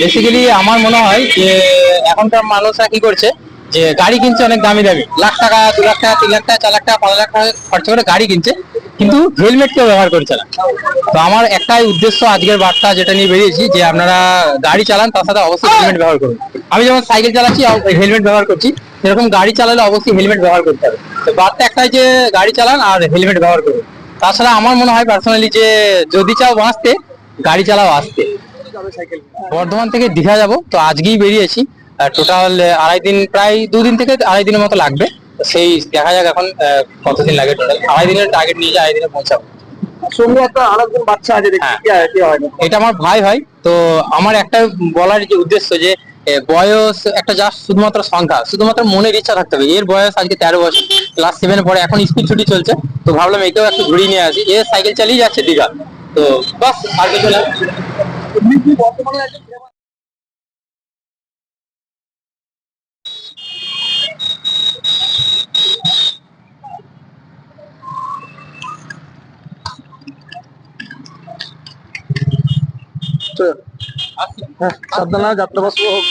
Basically আমার মনে হয় যে এখনকার মানুষরা কি করছে, যে গাড়ি কিনছে অনেক দামি দামি। লাখ টাকা, দু লাখ টাকা, তিন লাখ টাকা, চার লাখ টাকা, পাঁচ লাখ টাকা খরচা করে গাড়ি কিনছে, কিন্তু হেলমেট কেউ ব্যবহার করছে না। তো আমার একটাই উদ্দেশ্য আজকের বার্তা যেটা নিয়ে বেরিয়েছি, যে আপনারা গাড়ি চালান, তার সাথে অবশ্যই হেলমেট ব্যবহার করুন। আমি যেমন সাইকেল চালাচ্ছি হেলমেট ব্যবহার করছি। সেরকম গাড়ি চালালে অবশ্যই হেলমেট ব্যবহার করতে হবে। তো বার্তা একটাই যে গাড়ি চালান আর হেলমেট ব্যবহার করুন। তাছাড়া আমার মনে হয় পার্সোনালি যে যদি চাও বাঁচতে গাড়ি চালাও আসতে। বর্ধমান থেকে দীঘা যাব তো আজকেই বেরিয়েছি। টোটাল আড়াই দিন প্রায় দুদিন থেকে আড়াই দিনের মতো লাগবে। তো সেই দেখা যাক এখন কতদিন লাগে টোটাল আড়াই দিনের টার্গেট নিয়ে আড়াই দিনে পৌঁছাবো। সঙ্গে একটা আরেকজন বাচ্চা আছে দেখি হ্যাঁ। এটা আমার ভাই হয় তো আমার একটা বলার যে উদ্দেশ্য যে বয়স একটা জাস্ট শুধুমাত্র সংখ্যা শুধুমাত্র মনের ইচ্ছা থাকতে হবে। এর বয়স আজকে তেরো বছর। ক্লাস সেভেনে পড়ে এখন স্কুল ছুটি চলছে তো ভাবলাম একেও একটু ঘুরিয়ে নিয়ে আসি। এ সাইকেল চালিয়ে যাচ্ছে দীঘা। তো বাস আর কিছু না। হ্যাঁ, সাবধানে যাত্রা বাস হোক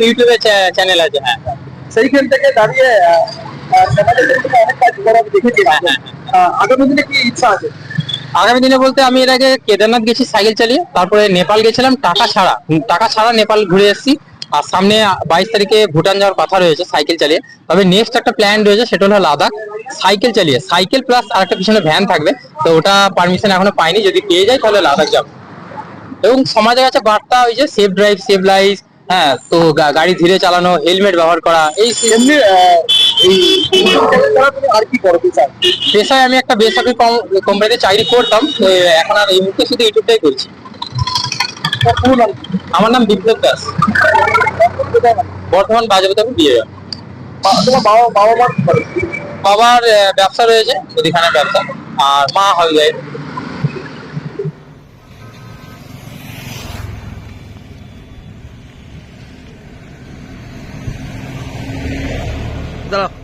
ইউটিউবে চ্যানেল আছে হ্যাঁ সেইখান থেকে দাঁড়িয়ে অনেক কাজ করা দেখেছি। আগামী দিনে কি ইচ্ছা আছে? আগামী দিনে বলতে আমি এর আগে কেদারনাথ গেছি সাইকেল চালিয়ে। তারপরে নেপাল গেছিলাম টাকা ছাড়া। টাকা ছাড়া নেপাল ঘুরে এসেছি। আর সামনে বাইশ তারিখে ভুটান যাওয়ার কথা রয়েছে সাইকেল চালিয়ে। তবে নেক্সট একটা প্ল্যান রয়েছে সেটা হলো লাদাখ। সাইকেল চালিয়ে। সাইকেল প্লাস আরেকটা পিছনে ভ্যান থাকবে। তো ওটা পারমিশন এখনও পাইনি। যদি পেয়ে যাই তাহলে লাদাখ যাব। এবং সমাজের কাছে বার্তা ওই যে সেফ ড্রাইভ সেভ লাইফ হ্যাঁ তো গাড়ি ধীরে চালানো হেলমেট ব্যবহার করা এই এমনি আর কি পেশায় আমি একটা বেসরকারি কোম্পানিতে চাকরি করতাম তো এখন আর এই মুহূর্তে শুধু ইউটিউবটাই করছি? আমার নাম বিপ্লব দাস? বর্তমান বাজারে আমি বিয়ে। তোমার বাবা বাবার ব্যবসা রয়েছে মুদিখানার ব্যবসা আর মা হাউস 知道了。